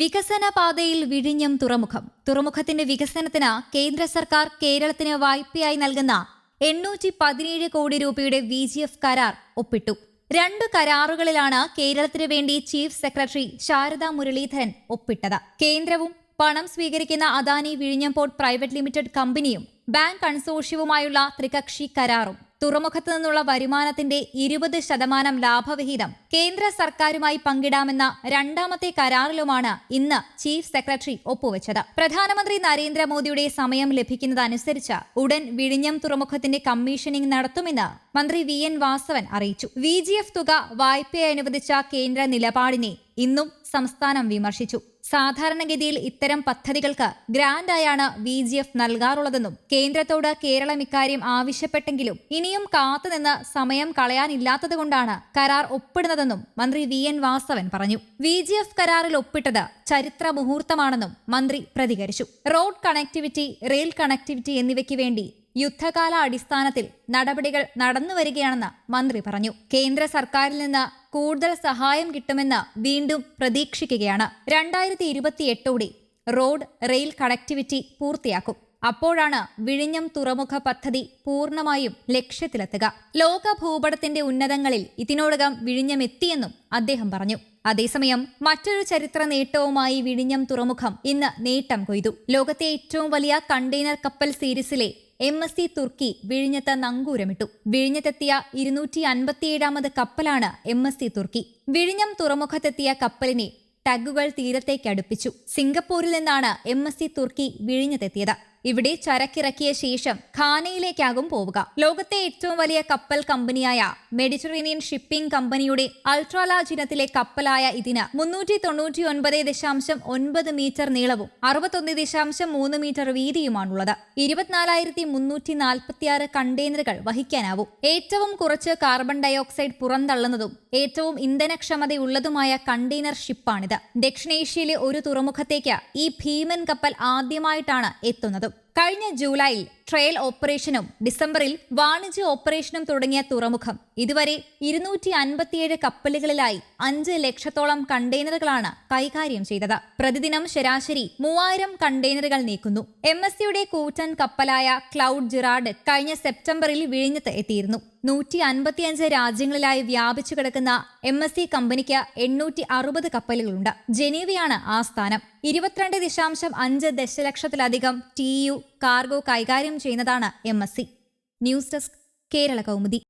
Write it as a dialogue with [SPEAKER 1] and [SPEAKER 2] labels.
[SPEAKER 1] വികസന പാതയിൽ വിഴിഞ്ഞം തുറമുഖം. തുറമുഖത്തിന്റെ വികസനത്തിന് കേന്ദ്ര സർക്കാർ കേരളത്തിന് വായ്പയായി നൽകുന്ന എണ്ണൂറ്റി പതിനേഴ് കോടി രൂപയുടെ വി ജി എഫ് കരാർ ഒപ്പിട്ടു. രണ്ട് കരാറുകളിലാണ് കേരളത്തിന് വേണ്ടി ചീഫ് സെക്രട്ടറി ശാരദ മുരളീധരൻ ഒപ്പിട്ടത്. കേന്ദ്രവും പണം സ്വീകരിക്കുന്ന അദാനി വിഴിഞ്ഞം പോർട്ട് പ്രൈവറ്റ് ലിമിറ്റഡ് കമ്പനിയും ബാങ്ക് കൺസോഷ്യവുമായുള്ള ത്രികക്ഷി കരാറും. തുറമുഖത്തു നിന്നുള്ള വരുമാനത്തിന്റെ ഇരുപത് ശതമാനം ലാഭവിഹിതം കേന്ദ്ര സർക്കാരുമായി പങ്കിടാമെന്ന രണ്ടാമത്തെ കരാറിലുമാണ് ഇന്ന് ചീഫ് സെക്രട്ടറി ഒപ്പുവെച്ചത്. പ്രധാനമന്ത്രി നരേന്ദ്രമോദിയുടെ സമയം ലഭിക്കുന്നതനുസരിച്ച് ഉടൻ വിഴിഞ്ഞം തുറമുഖത്തിന്റെ കമ്മീഷനിംഗ് നടത്തുമെന്ന് മന്ത്രി വി എൻ വാസവൻ അറിയിച്ചു. വി തുക വായ്പയെ അനുവദിച്ച കേന്ദ്ര നിലപാടിനെ ഇന്നും സംസ്ഥാനം വിമർശിച്ചു. സാധാരണഗതിയിൽ ഇത്തരം പദ്ധതികൾക്ക് ഗ്രാന്റായാണ് വി ജി എഫ് നൽകാറുള്ളതെന്നും കേന്ദ്രത്തോട് കേരളം ഇക്കാര്യം ആവശ്യപ്പെട്ടെങ്കിലും ഇനിയും കാത്തുനിന്ന് സമയം കളയാനില്ലാത്തതുകൊണ്ടാണ് കരാർ ഒപ്പിടുന്നതെന്നും മന്ത്രി വി എൻ വാസവൻ പറഞ്ഞു. വി ജി എഫ് കരാറിൽ ഒപ്പിട്ടത് ചരിത്ര മുഹൂർത്തമാണെന്നും മന്ത്രി പ്രതികരിച്ചു. റോഡ് കണക്ടിവിറ്റി റെയിൽ കണക്ടിവിറ്റി എന്നിവയ്ക്ക് വേണ്ടി യുദ്ധകാല അടിസ്ഥാനത്തിൽ നടപടികൾ നടന്നുവരികയാണെന്ന് മന്ത്രി പറഞ്ഞു. കേന്ദ്ര സർക്കാരിൽ നിന്ന് കൂടുതൽ സഹായം കിട്ടുമെന്ന് വീണ്ടും പ്രതീക്ഷിക്കുകയാണ്. രണ്ടായിരത്തി ഇരുപത്തിയെട്ടോടെ റോഡ് റെയിൽ കണക്ടിവിറ്റി പൂർത്തിയാക്കും. അപ്പോഴാണ് വിഴിഞ്ഞം തുറമുഖ പദ്ധതി പൂർണമായും ലക്ഷ്യത്തിലെത്തുക. ലോക ഭൂപടത്തിന്റെ ഉന്നതങ്ങളിൽ ഇതിനോടകം വിഴിഞ്ഞം എത്തിയെന്നും അദ്ദേഹം പറഞ്ഞു. അതേസമയം മറ്റൊരു ചരിത്ര നേട്ടവുമായി വിഴിഞ്ഞം തുറമുഖം ഇന്ന് നേട്ടം കൊയ്തു. ലോകത്തെ ഏറ്റവും വലിയ കണ്ടെയ്നർ കപ്പൽ സീരീസിലെ എം എസ് സി തുർക്കി വിഴിഞ്ഞത്ത് നങ്കൂരമിട്ടു. വിഴിഞ്ഞത്തെത്തിയ ഇരുന്നൂറ്റി അൻപത്തിയേഴാമത് കപ്പലാണ് എം എസ് സി തുർക്കി. വിഴിഞ്ഞം തുറമുഖത്തെത്തിയ കപ്പലിനെ ടഗുകൾ തീരത്തേക്ക് അടുപ്പിച്ചു. സിംഗപ്പൂരിൽ നിന്നാണ് എം എസ് സി തുർക്കി വിഴിഞ്ഞത്തെത്തിയത്. ഇവിടെ ചരക്കിറക്കിയ ശേഷം ഖാനയിലേക്കാകും പോവുക. ലോകത്തെ ഏറ്റവും വലിയ കപ്പൽ കമ്പനിയായ മെഡിറ്ററേനിയൻ ഷിപ്പിംഗ് കമ്പനിയുടെ അൾട്രാലാജ് ഇനത്തിലെ കപ്പലായ ഇതിന് മുന്നൂറ്റി തൊണ്ണൂറ്റി ഒൻപത് ദശാംശം ഒൻപത് മീറ്റർ നീളവും അറുപത്തൊന്ന് ദശാംശം മൂന്ന് മീറ്റർ വീതിയുമാണുള്ളത്. ഇരുപത്തിനാലായിരത്തി മുന്നൂറ്റി നാൽപ്പത്തിയാറ് കണ്ടെയ്നറുകൾ വഹിക്കാനാവും. ഏറ്റവും കുറച്ച് കാർബൺ ഡയോക്സൈഡ് പുറന്തള്ളുന്നതും ഏറ്റവും ഇന്ധനക്ഷമതയുള്ളതുമായ കണ്ടെയ്നർ ഷിപ്പാണിത്. ദക്ഷിണേഷ്യയിലെ ഒരു തുറമുഖത്തേക്ക് ഈ ഭീമൻ കപ്പൽ ആദ്യമായിട്ടാണ് എത്തുന്നത്. Да കഴിഞ്ഞ ജൂലൈയിൽ ട്രയൽ ഓപ്പറേഷനും ഡിസംബറിൽ വാണിജ്യ ഓപ്പറേഷനും തുടങ്ങിയ തുറമുഖം. ഇതുവരെ ഇരുന്നൂറ്റി അൻപത്തിയേഴ് കപ്പലുകളിലായി അഞ്ച് ലക്ഷത്തോളം കണ്ടെയ്നറുകളാണ് കൈകാര്യം ചെയ്തത്. പ്രതിദിനം ശരാശരി മൂവായിരം കണ്ടെയ്നറുകൾ നീക്കുന്നു. എം എസ് സിയുടെ കൂറ്റൻ കപ്പലായ ക്ലൗഡ് ജിറാഡ് കഴിഞ്ഞ സെപ്റ്റംബറിൽ വിഴിഞ്ഞത്ത് എത്തിയിരുന്നു. നൂറ്റി അൻപത്തിയഞ്ച് രാജ്യങ്ങളിലായി വ്യാപിച്ചു കിടക്കുന്ന എം എസ് സി കമ്പനിക്ക് എണ്ണൂറ്റി അറുപത് കപ്പലുകളുണ്ട്. ജനീവയാണ് ആസ്ഥാനം ഇരുപത്തിരണ്ട് ദശാംശം അഞ്ച് ദശലക്ഷത്തിലധികം ടി യു കാർഗോ കൈകാര്യം ചെയ്യുന്നതാണ് M news desk Kerala Kaumudi.